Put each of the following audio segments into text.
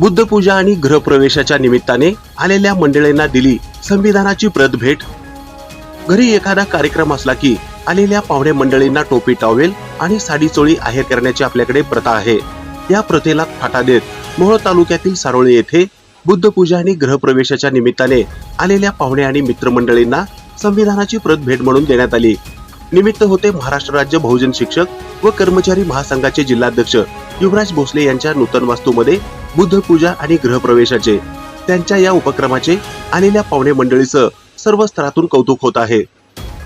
बुद्धपूजा आणि गृहप्रवेशाच्या निमित्ताने आलेल्या मंडळींना दिली संविधानाची प्रत भेट घरी एखादा कार्यक्रम असला की आलेल्या पाहुणे मंडळींना टोपी टॉवेल आणि साडी चोळी आहेर करण्याची आपल्याकडे प्रथा आहे. या प्रथेला फाटा देत मोहोळ तालुक्यातील सारोळे येथे बुद्धपूजा आणि गृहप्रवेशाच्या निमित्ताने आलेल्या पाहुणे आणि मित्रमंडळींना संविधानाची प्रत भेट म्हणून देण्यात आली. निमित्त होते महाराष्ट्र राज्य बहुजन शिक्षक व कर्मचारी महासंघाचे जिल्हाध्यक्ष युवराज भोसले यांच्या नूतन वास्तूमध्ये बुद्ध पूजा आणि गृहप्रवेशाचे. त्यांच्या या उपक्रमाचे आलेल्या पाहुणे मंडळीचं सर्व स्तरातून कौतुक होत आहे.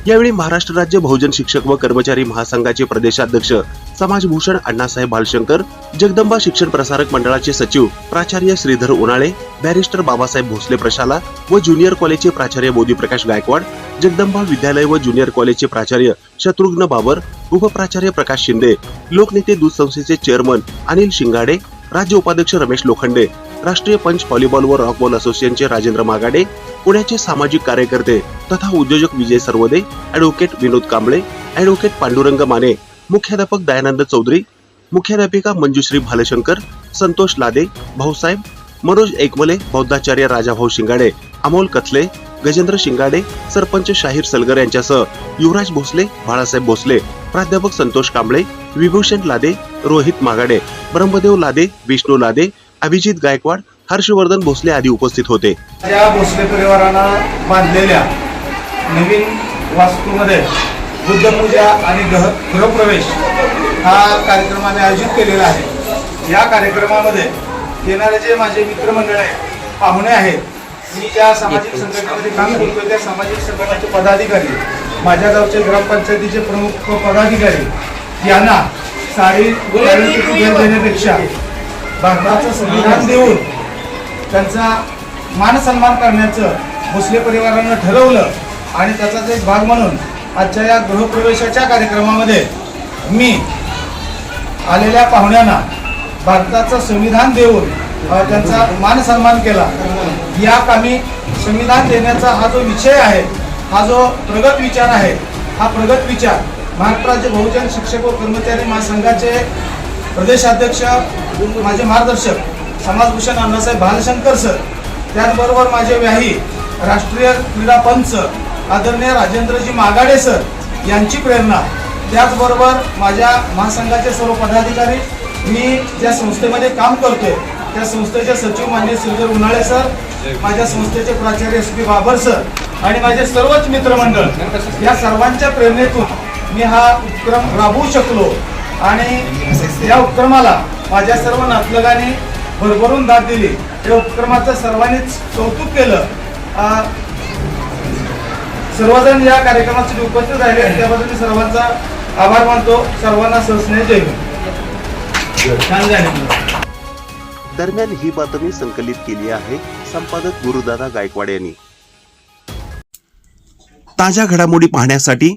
यावेळी महाराष्ट्र राज्य बहुजन शिक्षक व कर्मचारी महासंघाचे प्रदेशाध्यक्ष समाजभूषण अण्णासाहेब भालशंकर जगदंबा शिक्षण प्रसारक मंडळाचे सचिव प्राचार्य श्रीधर उन्हाळे बॅरिस्टर बाबासाहेब भोसले प्रशाला व ज्युनियर कॉलेजचे प्राचार्य बोधीप्रकाश गायकवाड जगदंबा विद्यालय व ज्युनियर कॉलेजचे प्राचार्य शत्रुघ्न बाबर उपप्राचार्य प्रकाश शिंदे लोकनेते दूध संस्थेचे चेअरमन अनिल शिंगाडे राज्य उपाध्यक्ष रमेश लोखंडे राष्ट्रीय पंच व्हॉलीबॉल व रॉकबॉल असोसिएशनचे राजेंद्र मागाडे पुण्याचे सामाजिक कार्यकर्ते तथा उद्योजक विजय सर्वदे ऍडव्होकेट विनोद कांबळे ऍडव्होकेट पांडुरंग माने मुख्याध्यापक दयानंद चौधरी मुख्याध्यापिका मंजुश्री भालशंकर संतोष लादे भाऊसाहेब मनोज एकमले बौद्धाचार्य राजाभाऊ शिंगाडे अमोल कथले गजेंद्र शिंगाडे सरपंच शाहीर सलगर यांच्यासह युवराज भोसले बाळासाहेब भोसले प्राध्यापक संतोष कांबळे विभूषण लादे रोहित मागाडे ब्रह्मदेव लादे विष्णू लादे अभिजित गायकवाड हर्षवर्धन भोसले आदी उपस्थित होते. या भोसले परिवारानं बांधलेल्या नवीन वास्तूमध्ये बुद्धपूजा आणि ग्रह गृहप्रवेश हा कार्यक्रम आम्ही आयोजित केलेला आहे. या कार्यक्रमामध्ये येणारे जे माझे मित्रमंडळ आहे पाहुणे आहेत मी ज्या सामाजिक संघटनेमध्ये काम करतो त्या सामाजिक संघटनेचे पदाधिकारी माझ्या गावचे ग्रामपंचायतीचे प्रमुख पदाधिकारी यांना साडी देण्यापेक्षा भारताचं संविधान देऊन त्यांचा मान सन्मान करण्याचं भोसले परिवारानं ठरवलं आणि त्याचाच एक भाग म्हणून आजच्या या गृहप्रवेशाच्या कार्यक्रमामध्ये मी आलेल्या पाहुण्यांना भारताचं संविधान देऊन त्यांचा मान सन्मान केला. या कामी संविधान देण्याचा हा जो विषय आहे हा जो प्रगत विचार आहे हा प्रगत विचार महाराष्ट्राचे राज्य बहुजन शिक्षक व कर्मचारी महासंघाचे प्रदेशाध्यक्ष माझे मार्गदर्शक समाजभूषण अण्णासाहेब भालशंकर सर त्याचबरोबर माझे व्याही राष्ट्रीय क्रीडा पंच आदरणीय राजेंद्रजी मागाडे सर यांची प्रेरणा. त्याचबरोबर माझ्या महासंघाचे सर्व पदाधिकारी मी ज्या संस्थेमध्ये काम करतोय त्या संस्थेचे सचिव मान्य श्रीधर उन्हाळे सर माझ्या संस्थेचे प्राचार्य एस पी बाबर सर आणि माझे सर्वच मित्रमंडळ या सर्वांच्या प्रेरणेतून मी हा उपक्रम राबवू शकलो आणि या उपक्रमाला माझ्या सर्व नातलगाने भरभरून दाद दिली. या उपक्रमाचं सर्वांनीच कौतुक केलं. आ, सर्वजण या कार्यक्रमासाठी उपस्थित राहिले त्याबद्दल मी सर्वांचा आभार मानतो. सर्वांना सहस्नेह जय हिंद. छान झाले. दरम्यान ही बातमी संकलित केली आहे संपादक गुरुदादा गायकवाड यांनी. ताज्या घडामोडी पाहण्यासाठी